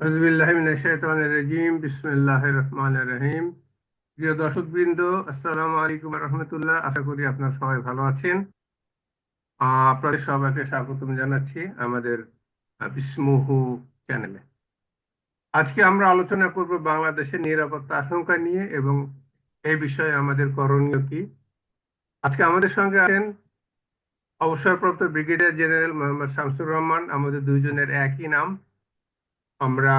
রাজিম বিসমিল্লাহির রহমানির রহিম প্রিয় দর্শকবৃন্দ, আসসালামু আলাইকুম রহমতুল্লাহ। আশা করি আপনারা সবাই ভালো আছেন। আপনাদের সবাইকে স্বাগতম জানাচ্ছি আমাদের বিসমুহু চ্যানেলে। আজকে আমরা আলোচনা করব বাংলাদেশের নিরাপত্তা আশঙ্কা নিয়ে এবং এই বিষয়ে আমাদের করণীয় কি। আজকে আমাদের সঙ্গে আছেন অবসরপ্রাপ্ত ব্রিগেডিয়ার জেনারেল মোহাম্মদ শামসুর রহমান। আমাদের দুইজনের একই নাম। আমরা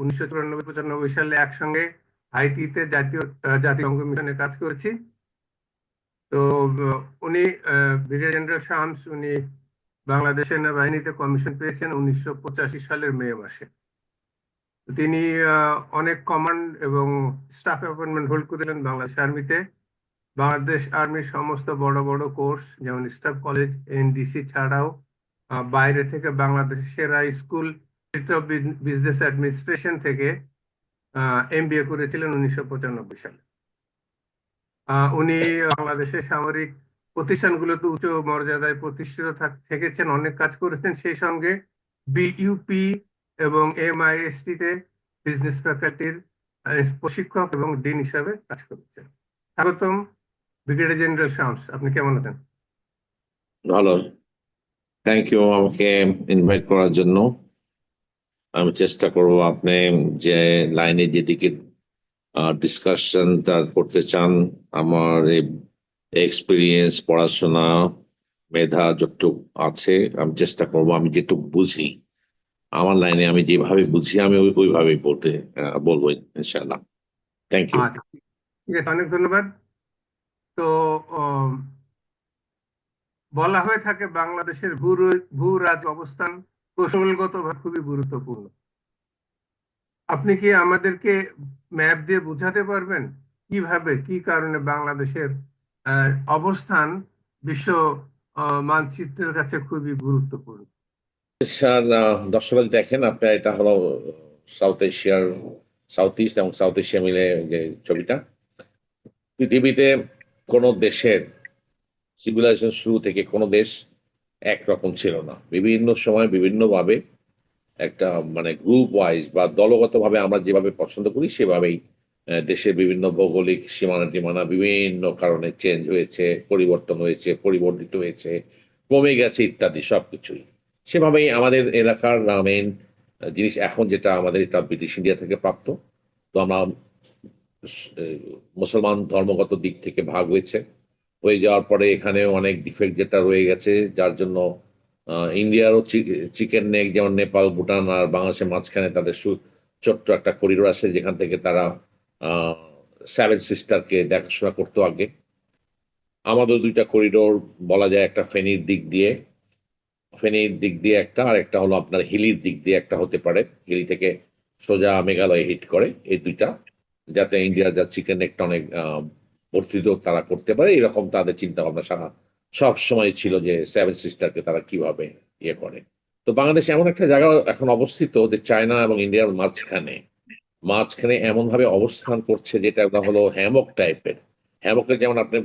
উনিশশো চুরানব্বই, পঁচানব্বই সালে একসঙ্গে আইটিতে জাতীয় জাতীয় অঙ্গ মিশনে কাজ করেছি। তো উনি ব্রিগেডিয়ার জেনারেল শামস, উনি বাংলাদেশ সেনাবাহিনীতে কমিশন পেয়েছেন উনিশশো পঁচাশি সালের মে মাসে। তিনি অনেক কমান্ড এবং স্টাফ অ্যাপয়েন্টমেন্ট হোল্ড করেছিলেন বাংলাদেশ আর্মিতে। বাংলাদেশ আর্মির সমস্ত বড় বড় কোর্স, যেমন স্টাফ কলেজ, এনডিসি ছাড়াও বাইরে থেকে বাংলাদেশের সেরা স্কুল অফ বিজনেস অ্যাডমিনিস্ট্রেশন থেকে এমবিএ করেছিলেন উনিশশো পঁচানব্বই সালে। উনি বাংলাদেশের সামরিক প্রতিষ্ঠানগুলোতে উচ্চ মর্যাদায় প্রতিষ্ঠিত থেকেছেন, অনেক কাজ করেছেন। সেই সঙ্গে বিইউপি এবং এমআইএসটি তে বিজনেস ফ্যাকাল্টির প্রশিক্ষক এবং ডিন হিসাবে কাজ করেছেন। স্বাগতম ব্রিগেডিয়ার জেনারেল শামস আপনি কেমন আছেন? ভালো। থ্যাংক ইউ আমাকে ইনভাইট করার জন্য। আমি চেষ্টা করব আপনি যে লাইনে যেদিকে ডিসকাশনটা করতে চান, আমার এক্সপিরিয়েন্স পড়াশোনা, মেধা যতটুকু আছে, আমি চেষ্টা করব, আমি যেটুকু বুঝি, আমার লাইনে আমি যেভাবে বুঝি, আমি ওইভাবেই বলতে বলব ইনশাআল্লাহ। থ্যাংক ইউ আচ্ছা ঠিক আছে, অনেক ধন্যবাদ। তো বলা হয়ে থাকে বাংলাদেশের ভূ ভূ, রাজ অবস্থান। কৌশলগতভাবে খুবই গুরুত্বপূর্ণ। আপনি কি আমাদেরকে ম্যাপ দিয়ে বোঝাতে পারবেন কীভাবে, কি কারণে বাংলাদেশের অবস্থান বিশ্ব মানচিত্রের কাছে খুবই গুরুত্বপূর্ণ? স্যার দর্শক দেখেন, আপনার এটা হলো সাউথ এশিয়ার, সাউথ ইস্ট এবং সাউথ এশিয়া মিলে যে ছবিটা, পৃথিবীতে কোনো দেশের সিভিলাইজেশন শুরু থেকে কোনো দেশ একরকম ছিল না। বিভিন্ন সময় বিভিন্নভাবে একটা মানে গ্রুপ ওয়াইজ বা দলগতভাবে আমরা যেভাবে পছন্দ করি, সেভাবেই দেশের বিভিন্ন ভৌগোলিক সীমানা টিমানা বিভিন্ন কারণে চেঞ্জ হয়েছে, পরিবর্তন হয়েছে, পরিবর্তিত হয়েছে, কমে গেছে ইত্যাদি সব কিছুই সেভাবেই আমাদের এলাকার মেইন জিনিস এখন যেটা আমাদের এটা ব্রিটিশ ইন্ডিয়া থেকে প্রাপ্ত। তো আমরা মুসলমান ধর্মগত দিক থেকে ভাগ হয়েছে। হয়ে যাওয়ার পরে এখানে অনেক ডিফেক্ট যেটা রয়ে গেছে, যার জন্য ইন্ডিয়ারও চিকেন নেক যেমন নেপাল, ভুটান আর বাংলাদেশের মাঝখানে তাদের সু- ছোট্ট একটা করিডোর আছে যেখান থেকে তারা সেভেন সিস্টারকে দেখাশোনা করতো আগে। আমাদের দুইটা করিডোর বলা যায় একটা ফেনীর দিক দিয়ে, ফেনীর দিক দিয়ে একটা আর একটা হলো আপনার হিলির দিক দিয়ে একটা হতে পারে। হিলি থেকে সোজা মেঘালয় হিট করে এই দুইটা, যাতে ইন্ডিয়ার যা চিকেন একটা অনেক আহ, তারা করতে পারে এরকম তাদের চিন্তা ভাবনা সারা সব সময় ছিল যে সেভেন সিস্টারকে তারা কীভাবে ইয়ে করে। তো বাংলাদেশ এমন একটা জায়গা এখন অবস্থিত যে চায়না এবং ইন্ডিয়ার মাঝখানে মাঝখানে এমন ভাবে অবস্থান করছে যেটা একটা হলো হ্যামক টাইপের হ্যামকে যেমন আপনি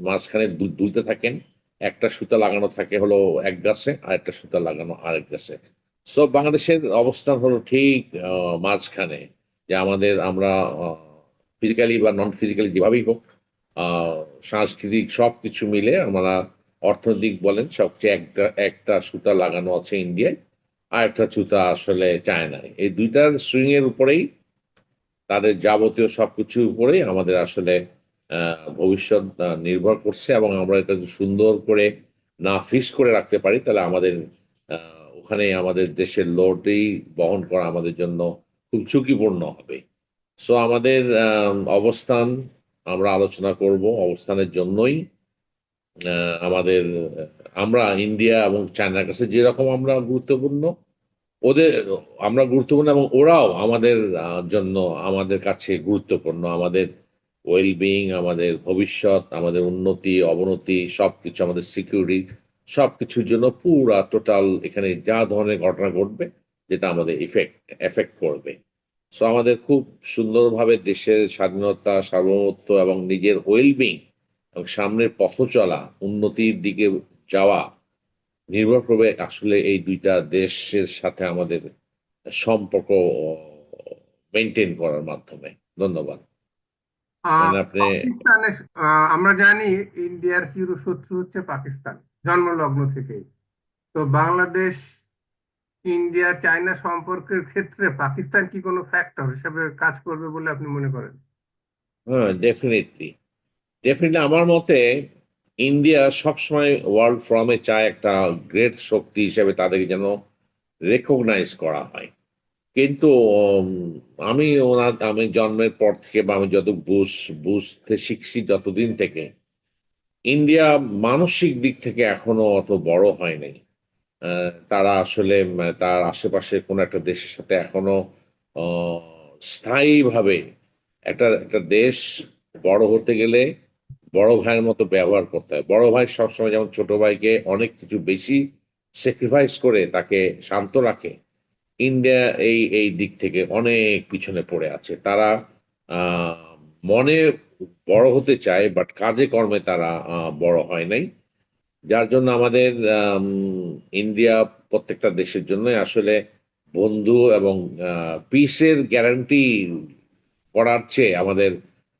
মাঝখানে দুলতে থাকেন একটা সুতা লাগানো থাকে হলো এক গাছে আর একটা সুতা লাগানো আরেক গাছে। সো বাংলাদেশের অবস্থান হলো ঠিক মাঝখানে যে আমাদের আমরা ফিজিক্যালি বা নন ফিজিক্যালি যেভাবেই হোক সাংস্কৃতিক সব কিছু মিলে আমরা অর্থনৈতিক বলেন সবচেয়ে একটা একটা সুতা লাগানো আছে ইন্ডিয়ায় আর একটা সুতা আসলে চায়নায়। এই দুইটার সুইং এর উপরেই, তাদের যাবতীয় সবকিছুর উপরেই আমাদের আসলে ভবিষ্যৎ নির্ভর করছে এবং আমরা এটা সুন্দর করে না ফিক্স করে রাখতে পারি, তাহলে আমাদের ওখানে আমাদের দেশের লোডই বহন করা আমাদের জন্য খুব ঝুঁকিপূর্ণ হবে। সো আমাদের অবস্থান আমরা আলোচনা করব অবস্থানের জন্যই। আমাদের, আমরা ইন্ডিয়া এবং চায়নার কাছে যেরকম আমরা গুরুত্বপূর্ণ, ওদের, আমরা গুরুত্বপূর্ণ এবং ওরাও আমাদের জন্য আমাদের কাছে গুরুত্বপূর্ণ। আমাদের ওয়েলবিং আমাদের ভবিষ্যৎ, আমাদের উন্নতি, অবনতি সব কিছু আমাদের সিকিউরিটি সব কিছুর জন্য পুরা টোটাল এখানে যা ধরনের ঘটনা ঘটবে, যেটা আমাদের ইফেক্ট এফেক্ট করবে। সো আমাদের খুব সুন্দরভাবে দেশের স্বাধীনতা সার্বভৌমত্ব এবং নিজের ওয়েলবিং এবং সামনের পথ চলা উন্নতির দিকে যাওয়া নির্ভর করবে আসলে এই দুইটা দেশের সাথে আমাদের সম্পর্ক মেনটেন করার মাধ্যমে। ধন্যবাদ। মানে আমরা জানি ইন্ডিয়ার চিরশত্রু হচ্ছে পাকিস্তান জন্মলগ্ন থেকেই। তো বাংলাদেশ ইন্ডিয়া চায়না সম্পর্কের ক্ষেত্রে পাকিস্তান কি কোনো ফ্যাক্টর হিসেবে কাজ করবে বলে আপনি মনে করেন? হ্যাঁ ডেফিনেটলি ডেফিনেটলি আমার মতে ইন্ডিয়া সবসময় ওয়ার্ল্ড ফ্রমে চায় একটা গ্রেট শক্তি হিসেবে তাদেরকে যেন রেকগনাইজ করা হয়। কিন্তু আমি ওনার আমি জন্মের পর থেকে বা আমি যত বুঝ বুঝতে শিখছি যতদিন থেকে ইন্ডিয়া মানসিক দিক থেকে এখনও অত বড় হয়নি আহ, তারা আসলে তার আশেপাশে কোনো একটা দেশের সাথে এখনও স্থায়ীভাবে একটা একটা দেশ বড় হতে গেলে বড় ভাইয়ের মতো ব্যবহার করতে হয়। বড় ভাই সবসময় যেমন ছোট ভাইকে অনেক কিছু বেশি স্যাক্রিফাইস করে, তাকে শান্ত রাখে ইন্ডিয়া এই এই দিক থেকে অনেক পিছনে পড়ে আছে। তারা মনে বড় হতে চায় বাট কাজে কর্মে তারা বড় হয় নাই। যার জন্য আমাদের ইন্ডিয়া প্রত্যেকটা দেশের জন্য আসলে বন্ধু এবং পিসের গ্যারান্টি করার চেয়ে আমাদের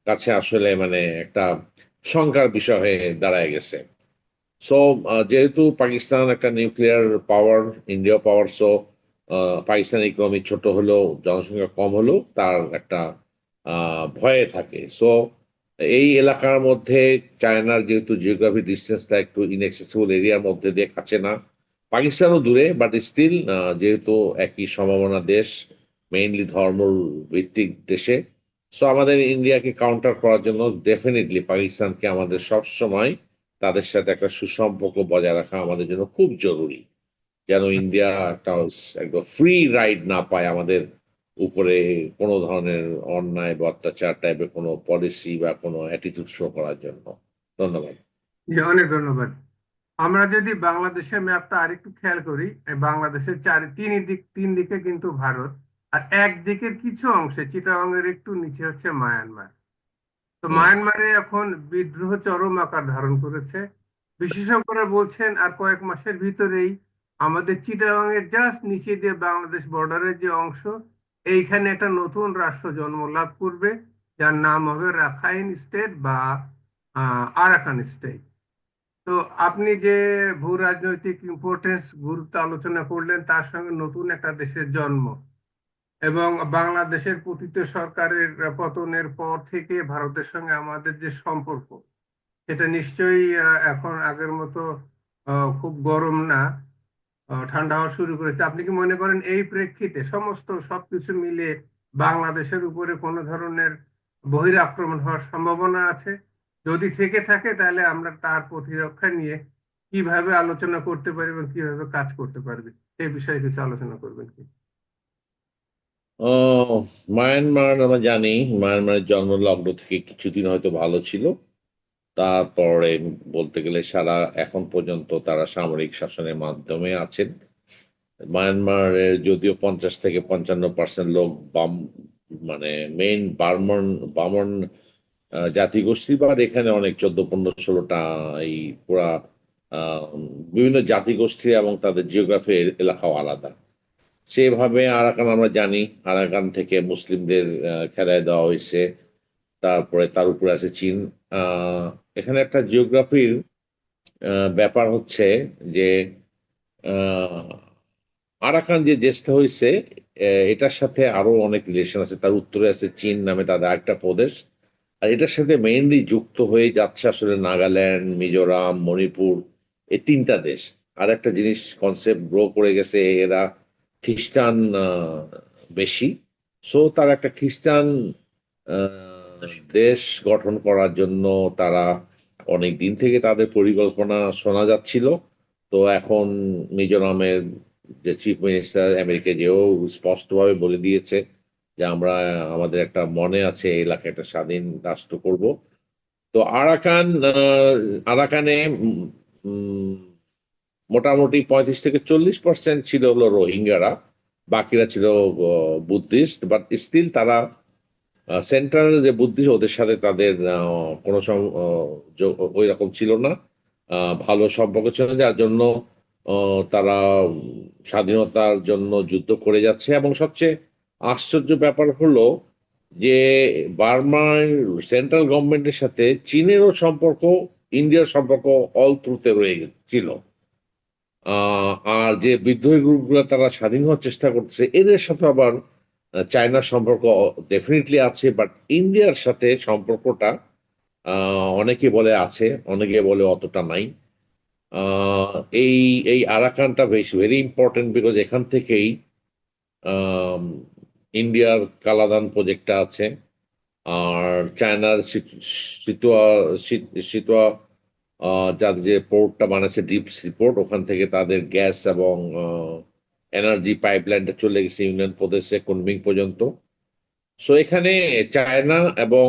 কাছে আসলে মানে একটা শঙ্কার বিষয় হয়ে দাঁড়ায় গেছে। সো যেহেতু পাকিস্তান একটা nuclear power India power so Pakistan economy ছোট হলেও, জনসংখ্যা কম হলেও তার একটা ভয়ে থাকে। সো এই এলাকার মধ্যে চায়নার যেহেতু জিওগ্রাফি ডিস্টেন্সটা একটু ইনএক্সেসিবল এরিয়ার মধ্যে দিয়ে কাছে না, পাকিস্তানও দূরে বাট স্টিল যেহেতু একই সম্ভাবনা দেশ মেইনলি ধর্ম ভিত্তিক দেশে সো আমাদের ইন্ডিয়াকে কাউন্টার করার জন্য ডেফিনেটলি পাকিস্তানকে আমাদের সব সময় তাদের সাথে একটা সুসম্পর্ক বজায় রাখা আমাদের জন্য খুব জরুরি, যেন ইন্ডিয়া একদম ফ্রি রাইড না পায় আমাদের উপরে কোনো ধরনের অন্যায় বা অত্যাচার টাইপের কোনো পলিসি বা কোনো অ্যাটিটিউড শো করার জন্য। ধন্যবাদ। অনেক ধন্যবাদ। আমরা যদি বাংলাদেশের ম্যাপটা আরেকটু খেয়াল করি বাংলাদেশের চারি তিন দিক তিন দিকে কিন্তু ভারত আর এক দিকের কিছু অংশে চিটাগাংয়ের একটু নিচে হচ্ছে মায়ানমার। তো মায়ানমারে এখন বিদ্রোহ চরম আকার ধারণ করেছে। বিশেষজ্ঞরা বলছেন আর কয়েক মাসের ভিতরেই আমাদের চিটাগাংয়ের জাস্ট নিচে দিয়ে বাংলাদেশ বর্ডারের যে অংশ এইখানে একটা নতুন রাষ্ট্র জন্ম লাভ করবে, যার নাম হবে রাখাইন স্টেট বা আরাকান স্টেট। তো আপনি যে ভূ রাজনৈতিক ইম্পর্টেন্স গুরুত্ব আলোচনা করলেন, তার সঙ্গে নতুন একটা দেশের জন্ম। এবং বাংলাদেশের পতিত সরকারের পতনের পর থেকে ভারতের সঙ্গে আমাদের যে সম্পর্ক, সেটা নিশ্চয়ই এখন আগের মতো খুব গরম না। ঠান্ডা হওয়া শুরু করেছে। আপনি কি মনে করেন এই প্রেক্ষিতে সমস্ত সবকিছু মিলে বাংলাদেশের উপরে কোনো ধরনের বহির আক্রমণ হওয়ার সম্ভাবনা আছে? যদি থেকে থাকে তাহলে আমরা তার প্রতিরক্ষা নিয়ে কীভাবে আলোচনা করতে পারি এবং কীভাবে কাজ করতে পারবে? এই বিষয়ে কিছু আলোচনা করবেন কি? আহ, মায়ানমার আমরা জানি। মায়ানমারের জন্ম লগ্ন থেকে কিছুদিন হয়তো ভালো ছিল। তারপরে বলতে গেলে সারা এখন পর্যন্ত তারা সামরিক শাসনের মাধ্যমে আছেন। মায়ানমারের যদিও পঞ্চাশ থেকে পঞ্চান্ন পার্সেন্ট লোক বাম মানে মেইন বার্মন বামন জাতিগোষ্ঠী বা এখানে অনেক চোদ্দ, পনেরো, ষোলোটা এই পুরা বিভিন্ন জাতিগোষ্ঠী এবং তাদের জিওগ্রাফি এলাকাও আলাদা। সেভাবে আরাকান আমরা জানি, আরাকান থেকে মুসলিমদের খেলায় দেওয়া হয়েছে। তারপরে তার উপরে আছে চীন। এখানে একটা জিওগ্রাফির ব্যাপার হচ্ছে যে আরাকান যে দেশটা হয়েছে এটার সাথে আরও অনেক রিলেশন আছে। তার উত্তরে আছে চীন নামে তাদের আরেকটা প্রদেশ। আর এটার সাথে মেইনলি যুক্ত হয়ে যাচ্ছে আসলে নাগাল্যান্ড, মিজোরাম, মণিপুর এই তিনটা দেশ। আর একটা জিনিস কনসেপ্ট গ্রো করে গেছে, এরা খ্রিস্টান বেশি। সো তার একটা খ্রিস্টান দেশ গঠন করার জন্য তারা অনেক দিন থেকে তাদের পরিকল্পনা শোনা যাচ্ছিল। তো এখন মিজোরামের যে চিফ মিনিস্টার আমেরিকা যেও স্পষ্টভাবে বলে দিয়েছে যে আমরা, আমাদের একটা মনে আছে, এই এলাকায় একটা স্বাধীন রাষ্ট্র করব। তো আরাকান আরাকানে মোটামুটি পঁয়ত্রিশ থেকে চল্লিশ পার্সেন্ট ছিল হলো রোহিঙ্গারা, বাকিরা ছিল বুদ্ধিস্ট বাট স্টিল তারা সেন্ট্রাল যে বুদ্ধি ওদের সাথে তাদের কোনো ওই রকম ছিল না। ভালো সম্পর্ক ছিল যার জন্য তারা স্বাধীনতার জন্য যুদ্ধ করে যাচ্ছে। এবং সবচেয়ে আশ্চর্য ব্যাপার হলো যে, বার্মার সেন্ট্রাল গভর্নমেন্টের সাথে চীনেরও সম্পর্ক, ইন্ডিয়ার সম্পর্ক অল থ্রুতে রয়ে ছিল আর যে বিদ্রোহী গ্রুপগুলো তারা স্বাধীন হওয়ার চেষ্টা করছে এদের সাথে আবার চায়নার সম্পর্ক ডেফিনেটলি আছে বাট ইন্ডিয়ার সাথে সম্পর্কটা অনেকে বলে আছে অনেকে বলে অতটা নাই। এই এই আরাকানটা বেশ ভেরি ইম্পর্টেন্ট বিকজ এখান থেকেই ইন্ডিয়ার কালাদান প্রজেক্টটা আছে। আর চায়নার সিত- সিতুয়া সিত- সিতুয়া আহ, যে পোর্টটা বানাচ্ছে ডিপ সি পোর্ট ওখান থেকে তাদের গ্যাস এবং এনার্জি পাইপলাইনটা চলে গেছে ইউনিয়ন প্রদেশে কুনমিং পর্যন্ত। সো এখানে চায়না এবং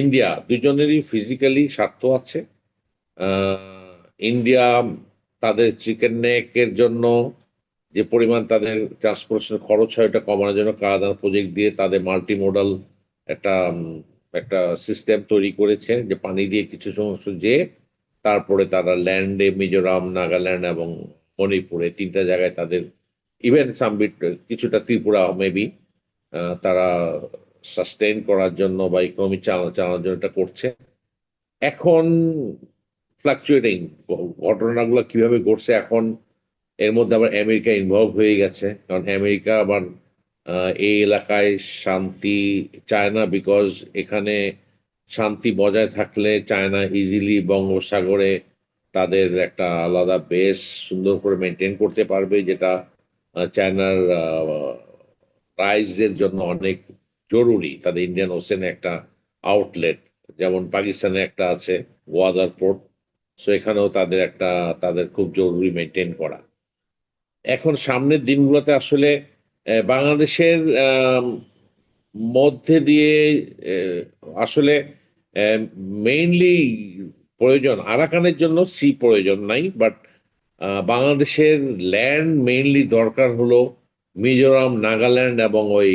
ইন্ডিয়া দুজনেরই ফিজিক্যালি স্বার্থ আছে। ইন্ডিয়া তাদের চিকেন নেকের জন্য যে পরিমাণ তাদের ট্রান্সপোর্টেশন খরচ হয়, ওটা কমানোর জন্য কানাডার প্রজেক্ট দিয়ে তাদের মাল্টি মোডাল একটা একটা সিস্টেম তৈরি করেছে যে পানি দিয়ে কিছু সমস্ত যে তারপরে তারা ল্যান্ডে মিজোরাম, নাগাল্যান্ড এবং মণিপুরে তিনটা জায়গায় তাদের ইভেন সামবিট কিছুটা ত্রিপুরা মেবি তারা সাস্টেইন করার জন্য বা ইকোনমি চালানোর জন্য এটা করছে। এখন ফ্লাকচুয়েটিং ঘটনাগুলো কীভাবে ঘটছে এখন, এর মধ্যে আবার আমেরিকা ইনভলভ হয়ে গেছে। কারণ আমেরিকা আবার এই এলাকায় শান্তি চায় না বিকজ এখানে শান্তি বজায় থাকলে চায়না ইজিলি বঙ্গোপসাগরে তাদের একটা আলাদা বেস সুন্দর করে মেনটেন করতে পারবে, যেটা চায়নার রাইজের জন্য অনেক জরুরি। তাদের ইন্ডিয়ান ওশেনে একটা আউটলেট যেমন পাকিস্তানে একটা আছে গোয়াদার পোর্ট সো এখানেও তাদের একটা, তাদের খুব জরুরি মেনটেন করা। এখন সামনের দিনগুলোতে আসলে বাংলাদেশের মধ্যে দিয়ে আসলে মেইনলি প্রয়োজন, আরাকানের জন্য সি প্রয়োজন নাই বাট বাংলাদেশের ল্যান্ড মেইনলি দরকার হলো মিজোরাম, নাগাল্যান্ড এবং ওই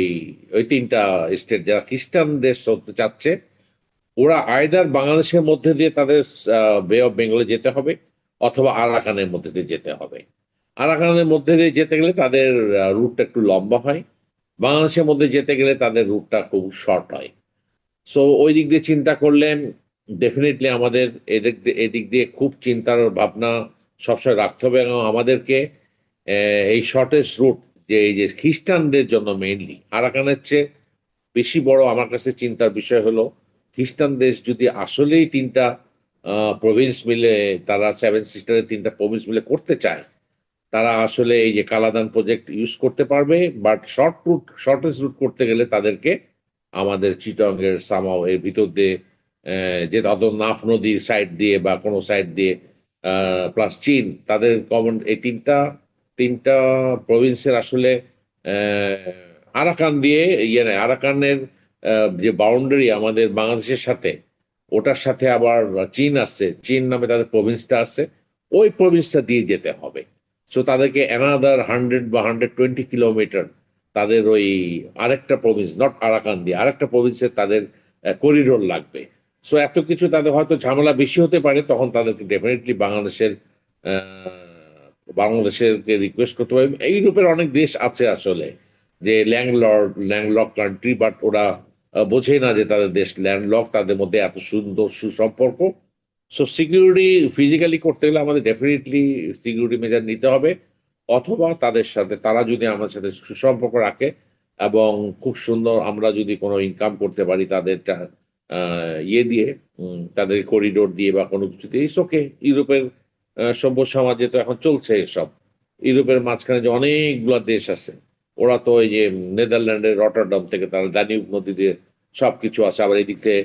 ওই তিনটা স্টেট যারা খ্রিস্টান দেশ হতে চাচ্ছে, ওরা আয়দার বাংলাদেশের মধ্যে দিয়ে তাদের বে অফ বেঙ্গলে যেতে হবে অথবা আরাকানের মধ্যে দিয়ে যেতে হবে। আরাকানের মধ্যে দিয়ে যেতে গেলে তাদের রুটটা একটু লম্বা হয়। বাংলাদেশের মধ্যে যেতে গেলে তাদের রুটটা খুব শর্ট হয়। সো ওই দিক দিয়ে চিন্তা করলেন ডেফিনেটলি আমাদের এদিক এদিক দিয়ে খুব চিন্তার ভাবনা সবসময় রাখতে হবে এবং আমাদেরকে এই শর্টেস্ট রুট যে, এই যে খ্রিস্টানদের জন্য মেইনলি আরাকানের চেয়ে বেশি বড় আমার কাছে চিন্তার বিষয় হলো, খ্রিস্টান দেশ যদি আসলেই তিনটা প্রভিন্স মিলে, তারা সেভেন সিস্টারের তিনটা প্রভিন্স মিলে করতে চায়, তারা আসলে এই যে কালাদান প্রজেক্ট ইউজ করতে পারবে but short route shortest route করতে গেলে তাদেরকে আমাদের চিটংয়ের সামাও এর ভিতর দিয়ে যে তাদের নাফ নদীর সাইড দিয়ে বা কোনো সাইড দিয়ে প্লাস চীন, তাদের কমন এই তিনটা তিনটা প্রভিন্সের আসলে আরাকান দিয়ে ইয়ে নেয়। আরাকানের যে বাউন্ডারি আমাদের বাংলাদেশের সাথে, ওটার সাথে আবার চীন আসছে। চীন নামে তাদের প্রভিন্সটা আসছে। ওই প্রভিন্সটা দিয়ে যেতে হবে। সো তাদেরকে অ্যানাদার হান্ড্রেড বা হান্ড্রেড টোয়েন্টি কিলোমিটার তাদের ওই আরেকটা প্রভিন্স নট আরাকান দিয়ে, আরেকটা প্রভিন্সের তাদের করিডোর লাগবে। সো এত কিছু তাদের হয়তো ঝামেলা বেশি হতে পারে তখন তাদেরকে ডেফিনেটলি বাংলাদেশের আহ, বাংলাদেশের রিকোয়েস্ট করতে এই রূপের অনেক দেশ আছে আসলে যে ল্যান্ডলর্ড ল্যান্ডলক কান্ট্রি বাট ওরা বোঝে না যে তাদের দেশ ল্যান্ডলক তাদের মধ্যে এত সুন্দর সুসম্পর্ক। সো সিকিউরিটি ফিজিক্যালি করতে গেলে আমাদের ডেফিনেটলি সিকিউরিটি মেজার নিতে হবে। অথবা তাদের সাথে তারা যদি আমাদের সাথে সুসম্পর্ক রাখে এবং খুব সুন্দর আমরা যদি কোনো ইনকাম করতে পারি তাদের ইয়ে দিয়ে তাদের করিডোর দিয়ে বা কোনো কিছু দিয়ে ওকে ইউরোপের সভ্য সমাজে তো এখন চলছে এসব। ইউরোপের মাঝখানে যে অনেকগুলো দেশ আছে, ওরা তো এই যে নেদারল্যান্ডের রটারডম থেকে তারা দানিউব নদী দিয়ে সবকিছু আছে, আবার এদিক থেকে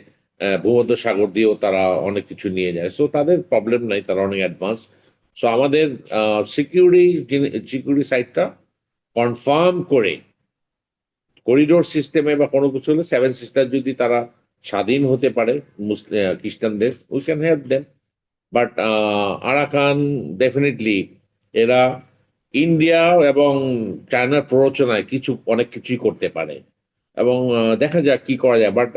ভূমধ্য সাগর দিয়েও তারা অনেক কিছু নিয়ে যায়। সো তাদের প্রবলেম নাই, তারা অনেক অ্যাডভান্স সো আমাদের সিকিউরিটি সিকিউরিটি সাইডটা কনফার্ম করে করিডোর সিস্টেমে বা কোনো কিছু হলে সেভেন সিস্টার যদি তারা স্বাধীন হতে পারে মুসলিম খ্রিস্টানদের we can help them but Arakan definitely এরা ইন্ডিয়া এবং চায়নার প্ররোচনায় কিছু, অনেক কিছুই করতে পারে। এবং দেখা যাক কি করা যায়। বাট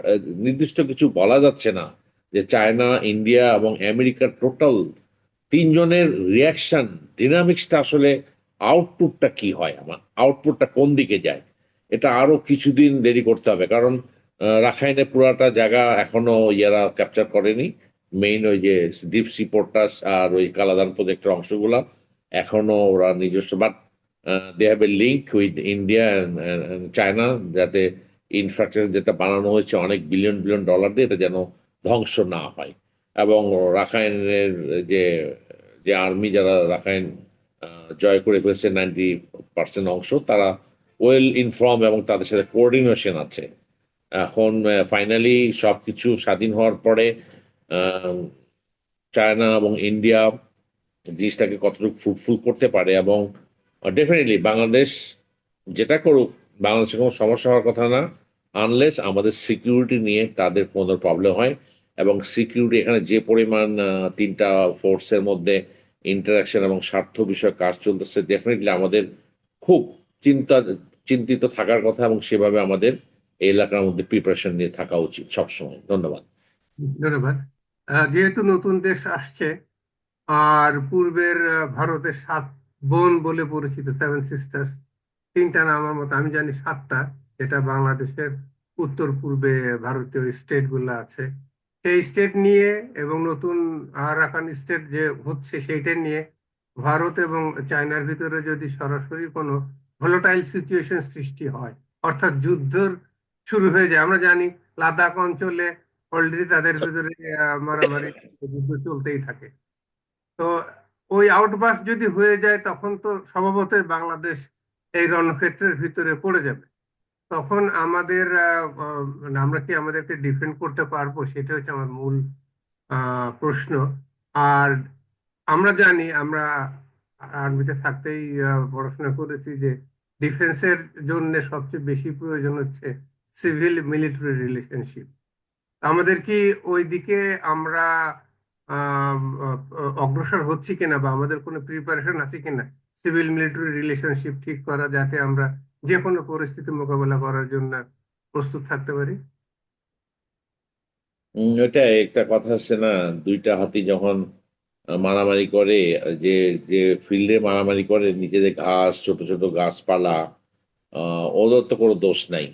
নির্দিষ্ট কিছু বলা যাচ্ছে না যে চায়না ইন্ডিয়া এবং আমেরিকার টোটাল তিনজনের রিয়াকশন ডিনামিক্সটা আসলে আউটপুটটা কি হয়? আমার আউটপুটটা কোন দিকে যায়? এটা আরও কিছুদিন দেরি করতে হবে। কারণ রাখাইনে পুরাটা জায়গা এখনও ইয়ারা ক্যাপচার করেনি। মেইন ওই যে ডিপ সি পোর্টাস আর ওই কালাদান প্রজেক্টের অংশগুলা এখনও ওরা নিজস্ব। But they have a link with India China যাতে ইনফ্রাস্ট্রাকচার যেটা বানানো হয়েছে অনেক বিলিয়ন বিলিয়ন ডলার দিয়ে এটা যেন ধ্বংস না হয়। এবং রাখাইনের যে যে আর্মি যারা রাখাইন জয় করে ফেলছে নাইনটি পার্সেন্ট অংশ, তারা ওয়েল ইনফর্ম এবং তাদের সাথে কোঅর্ডিনেশন আছে। এখন ফাইনালি সব কিছু স্বাধীন হওয়ার পরে চায়না এবং ইন্ডিয়া জিনিসটাকে কতটুকু ফ্রুটফুল করতে পারে এবং ডেফিনেটলি বাংলাদেশ যেটা করুক বাংলাদেশে কোনো সমস্যা হওয়ার কথা না আনলেস আমাদের সিকিউরিটি নিয়ে তাদের কোনো প্রবলেম হয় এবং সিকিউরিটি এখানে যে পরিমাণ তিনটা ফোর্সের মধ্যে ইন্টারাকশন এবং স্বার্থ বিষয়ে কাজ চলতেছে ডেফিনেটলি আমাদের খুব চিন্তা, চিন্তিত থাকার কথা এবং সেভাবে আমাদের এই এলাকার মধ্যে প্রিপারেশন নিয়ে থাকা উচিত সবসময়। ধন্যবাদ। ধন্যবাদ। যেহেতু নতুন দেশ আসছে, আর পূর্বের ভারতের সাত বোন বলে পরিচিত সেভেন সিস্টার্স তিনটা না আমার মতো, আমি জানি সাতটা, যেটা বাংলাদেশের উত্তর পূর্বে ভারতীয় স্টেটগুলো আছে। সেই স্টেট নিয়ে এবং নতুন আরাকান স্টেট যে হচ্ছে সেইটা নিয়ে ভারত এবং চায়নার ভিতরে যদি সরাসরি কোনো ভোলাটাইল সিচুয়েশন সৃষ্টি হয়, অর্থাৎ যুদ্ধর শুরু হয়ে যায়। আমরা জানি লাদাখ অঞ্চলে অলরেডি তাদের ভিতরে মারামারি চলতেই থাকে। তো ওই আউটবাস যদি হয়ে যায়, তখন তো স্বভাবতই বাংলাদেশ এই রণক্ষেত্রের ভিতরে পড়ে যাবে। তখন আমাদের আমরা কি আমাদেরকে ডিফেন্ড করতে পারব? সেটা হচ্ছে আমার মূল প্রশ্ন। আর আমরা জানি, আমরা আর্মিতে থাকতেই পড়াশোনা করেছি যে ডিফেন্সের জন্য সবচেয়ে বেশি প্রয়োজন হচ্ছে সিভিল মিলিটারি রিলেশনশিপ আমাদের কি ওই দিকে আমরা অগ্রসর হচ্ছি কিনা বা আমাদের কোনো প্রিপারেশন আছে কিনা? সিভিল মিলিটারি রিলেশনশিপ ঠিক করা যাতে আমরা যে কোনো পরিস্থিতি মোকাবেলা করার জন্য প্রস্তুত থাকতে পারি? ওটা একটা কথা আছে না, দুইটা হাতি যখন মারামারি করে, যে যে ফিল্ডে মারামারি করে, নিজেদের ঘাস, ছোট ছোট গাছপালা ওদের তো কোনো দোষ নাই।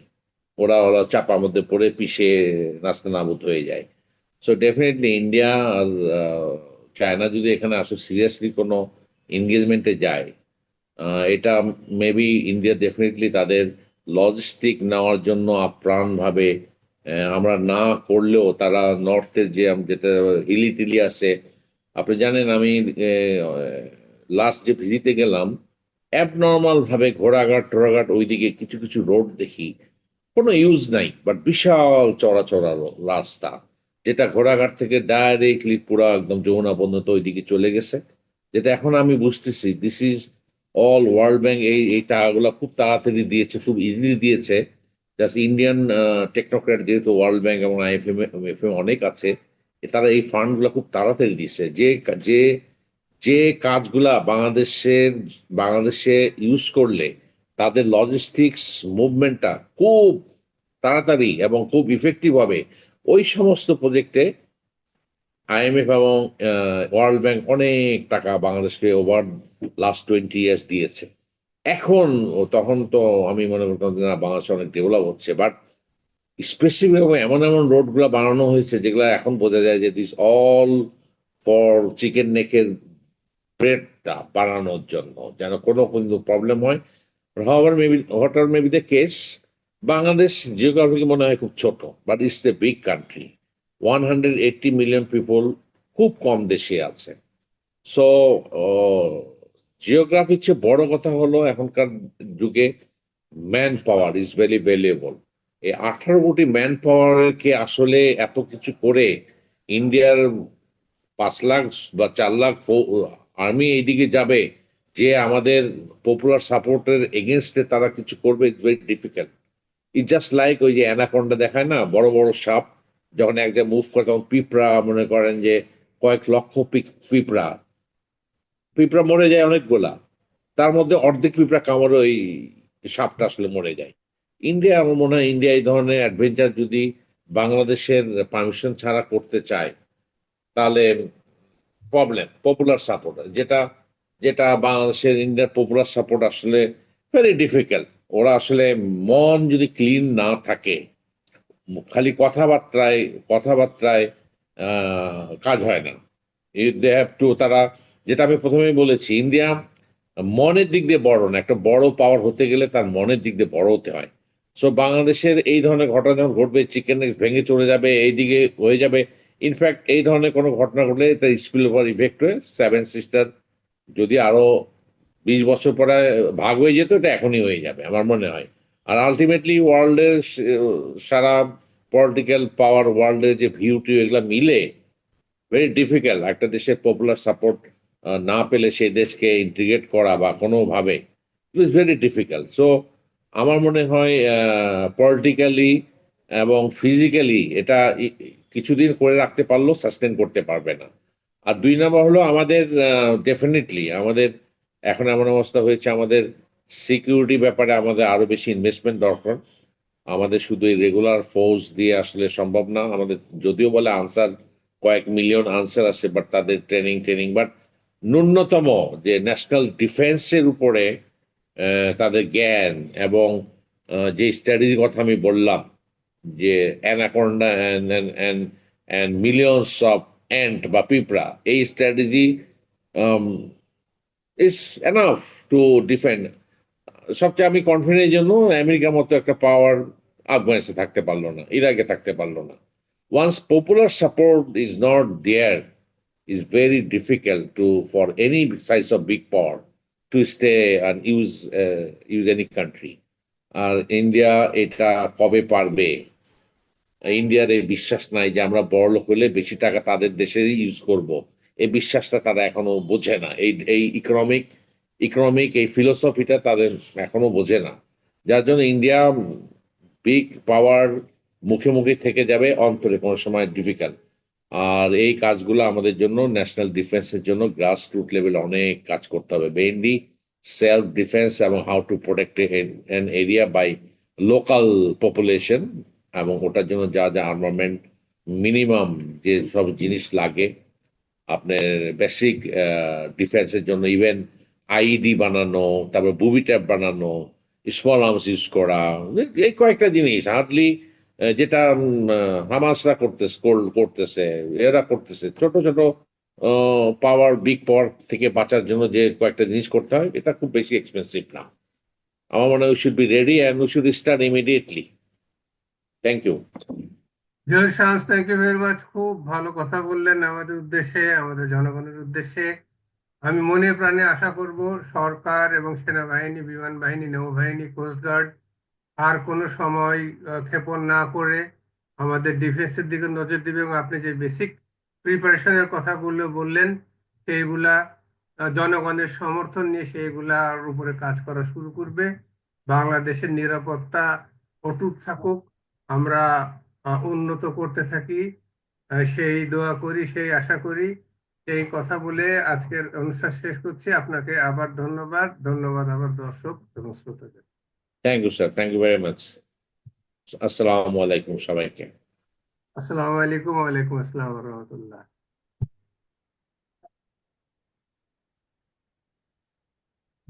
ওরা ওরা চাপার মধ্যে পড়ে পিষে নাস্তা নাবুদ হয়ে যায়। সো ডেফিনেটলি ইন্ডিয়া আর চায়না যদি এখানে আসলে সিরিয়াসলি কোনো এনগেজমেন্টে যায় এটা মেবি ইন্ডিয়া ডেফিনেটলি তাদের লজিস্টিক নেওয়ার জন্য আপ্রাণভাবে আমরা না করলেও তারা নর্থের যে যেটা হিলি টিলি আছে, আপনি জানেন আমি লাস্ট যে ভিজিতে গেলাম অ্যাবনর্মাল ভাবে ঘোড়াঘাট, টোড়াঘাট ওইদিকে কিছু কিছু রোড দেখি। কোনো ইউজ নাই বাট বিশাল চড়া চড়া রাস্তা, যেটা ঘোড়াঘাট থেকে ডাইরেক্টলি পুরো একদম যমুনা পর্যন্ত ওইদিকে চলে গেছে, যেটা এখন আমি বুঝতেছি this is all world bank এই এই টাকাগুলো খুব তাড়াতাড়ি দিয়েছে, খুব ইজিলি দিয়েছে জাস্ট ইন্ডিয়ান টেকনোক্র্যাট যেহেতু ওয়ার্ল্ড ব্যাংক এবং আইএফএম এফএম অনেক আছে তারা এই ফান্ডগুলো খুব তাড়াতাড়ি দিচ্ছে যে যে যে কাজগুলা বাংলাদেশের, বাংলাদেশে ইউজ করলে তাদের লজিস্টিক্স মুভমেন্টটা খুব তাড়াতাড়ি এবং খুব ইফেক্টিভ হবে। ওই সমস্ত প্রজেক্টে আইএমএফ এবং ওয়ার্ল্ড ব্যাংক অনেক টাকা বাংলাদেশকে ওভার লাস্ট টোয়েন্টি ইয়ার্স দিয়েছে। এখন তখন তো আমি মনে করতাম যে না বাংলাদেশ অনেক ডেভেলপ হচ্ছে বাট স্পেসিফিক এমন এমন রোডগুলো বানানো হয়েছে যেগুলো এখন বোঝা যায় যে দিস অল ফর চিকেন নেকের ব্রেডটা বানানোর জন্য। যেন কোনো কিন্তু প্রবলেম হয় however maybe what are maybe the case Bangladesh জিওগ্রাফিকে মনে হয় খুব ছোট but it's a big country one hundred eighty million people খুব কম দেশে আছে। সো জিওগ্রাফির চেয়ে বড় কথা হলো এখনকার যুগে man power is very valuable এই আঠারো কোটি ম্যান পাওয়ারকে আসলে এত কিছু করে ইন্ডিয়ার পাঁচ লাখ বা চার লাখ আর্মি এইদিকে যাবে যে আমাদের পপুলার সাপোর্টের এগেনস্টে তারা কিছু করবে it's very difficult it just like ওই যে অ্যানাকন্ডা দেখায় না? বড় বড় সাপ যখন এক জায়গায় মুভ করে, তখন পিঁপড়া মনে করেন যে কয়েক লক্ষ পিঁপড়া। পিঁপড়া মরে যায় অনেকগুলা। তার মধ্যে অর্ধেক পিঁপড়া কামড়ে ওই সাপটা আসলে মরে যায়। ইন্ডিয়া আমার মনে হয় ইন্ডিয়া এই ধরনের অ্যাডভেঞ্চার যদি বাংলাদেশের পারমিশন ছাড়া করতে চায়, তাহলে প্রবলেম পপুলার সাপোর্ট যেটা যেটা বাংলাদেশের ইন্ডিয়ার পপুলার সাপোর্ট আসলে ভেরি ডিফিকাল্ট ওরা আসলে মন যদি ক্লিন না থাকে, খালি কথাবার্তায় কথাবার্তায় কাজ হয় না। দে হ্যাভ টু তারা, যেটা আমি প্রথমেই বলেছি ইন্ডিয়া মনের দিক দিয়ে বড় না, একটা বড় পাওয়ার হতে গেলে তার মনের দিক দিয়ে বড় হতে হয়। সো বাংলাদেশের এই ধরনের ঘটনা যখন ঘটবে চিকেন ভেঙে চলে যাবে, এইদিকে হয়ে যাবে। ইনফ্যাক্ট এই ধরনের কোনো ঘটনা ঘটলে এটা স্পিল ওভার ইফেক্ট হয়ে সেভেন সিস্টার যদি আরও বিশ বছর পরে ভাগ হয়ে যেত, এটা এখনই হয়ে যাবে, আমার মনে হয়। আর আলটিমেটলি ওয়ার্ল্ডের সারা পলিটিক্যাল পাওয়ার ওয়ার্ল্ডের যে ভিউ টিউ এগুলো মিলে ভেরি ডিফিকাল্ট একটা দেশের পপুলার সাপোর্ট না পেলে সেই দেশকে ইন্টিগ্রেট করা বা কোনোভাবে it is very difficult so আমার মনে হয় পলিটিক্যালি এবং ফিজিক্যালি এটা কিছুদিন করে রাখতে পারলেও সাস্টেন করতে পারবে না। আর দুই নম্বর হলো আমাদের ডেফিনেটলি আমাদের এখন এমন অবস্থা হয়েছে, আমাদের সিকিউরিটি ব্যাপারে আমাদের আরও বেশি ইনভেস্টমেন্ট দরকার। আমাদের শুধু এই রেগুলার ফোর্স দিয়ে আসলে সম্ভব না। আমাদের যদিও বলে আনসার কয়েক মিলিয়ন আনসার আছে বাট তাদের ট্রেনিং ট্রেনিং বাট ন্যূনতম যে ন্যাশনাল ডিফেন্সের উপরে তাদের জ্ঞান এবং যে স্ট্র্যাটেজির কথা আমি বললাম, যে anaconda and millions of ant বা পিঁপড়া এই strategy is enough to defend সবচেয়ে আমি কনফিডেন্ট জন্য আমেরিকার মতো একটা পাওয়ার আফগানিস্তানে থাকতে পারল না ইরাকে থাকতে পারল না। Once popular support is not there very difficult to for any size of big power to stay and use uh, use any country আর ইন্ডিয়া এটা কবে পারবে? ইন্ডিয়ার এই বিশ্বাস নাই যে আমরা বড় লোক হলে বেশি টাকা তাদের দেশেরই ইউজ করব। এই বিশ্বাসটা তারা এখনও বোঝে না। এই এই ইকোনমিক ইকোনমিক এই ফিলোসফিটা তাদের এখনও বোঝে না। যার জন্য ইন্ডিয়া বিগ পাওয়ার মুখে মুখে থেকে যাবে অন্তরে, কোনো সময় ডিফিকাল্ট আর এই কাজগুলো আমাদের জন্য ন্যাশনাল ডিফেন্সের জন্য গ্রাস রুট লেভেল অনেক কাজ করতে হবে। মেইনলি সেলফ ডিফেন্স এবং how to protect an area by local population এবং ওটার জন্য যা যা আর্মামেন্ট মিনিমাম যে সব জিনিস লাগে, আপনার বেসিক ডিফেন্সের জন্য ইভেন আইডি বানানো, তারপর বুবি ট্যাপ বানানো স্মল আর্মস ইউজ করা, এই কয়েকটা জিনিস হার্ডলি যেটা হামাসরা করতেছে, কর- করতেছে, এরা করতেছে, ছোট ছোট পাওয়ার বিগ পাওয়ার থেকে বাঁচার জন্য যে কয়েকটা জিনিস করতে হয়, এটা খুব বেশি এক্সপেন্সিভ না। আমার মনে হয় we should be ready and we should start immediately thank you Joy thank you very much খুব ভালো কথা বললেন আমাদের উদ্দেশ্যে, আমাদের জনগণের উদ্দেশ্যে। আমি মনে প্রাণে আশা করব সরকার এবং সেনাবাহিনী, বিমান বাহিনী, নৌবাহিনী কোস্টগার্ড আর কোনো সময় ক্ষেপণ না করে আমাদের ডিফেন্সের দিকে নজর দিবে এবং আপনি যে বেসিক প্রিপারেশনের কথাগুলো বললেন, সেইগুলা জনগণের সমর্থন নিয়ে সেইগুলার উপরে কাজ করা শুরু করবে। বাংলাদেশের নিরাপত্তা অটুট থাকুক। আমরা উন্নত করতে থাকি সেই দোয়া করি সেই আশা করি। এই কথা বলে আজকের অনুষ্ঠান শেষ করছি। আপনাকে আবার ধন্যবাদ। ধন্যবাদ আবার দর্শক এবং শ্রোতাদের thank you sir thank you very much আসসালামু আলাইকুম সবাইকে। আসসালামু আলাইকুম ওয়ালাইকুম আসসালাম রহমতুল্লাহ।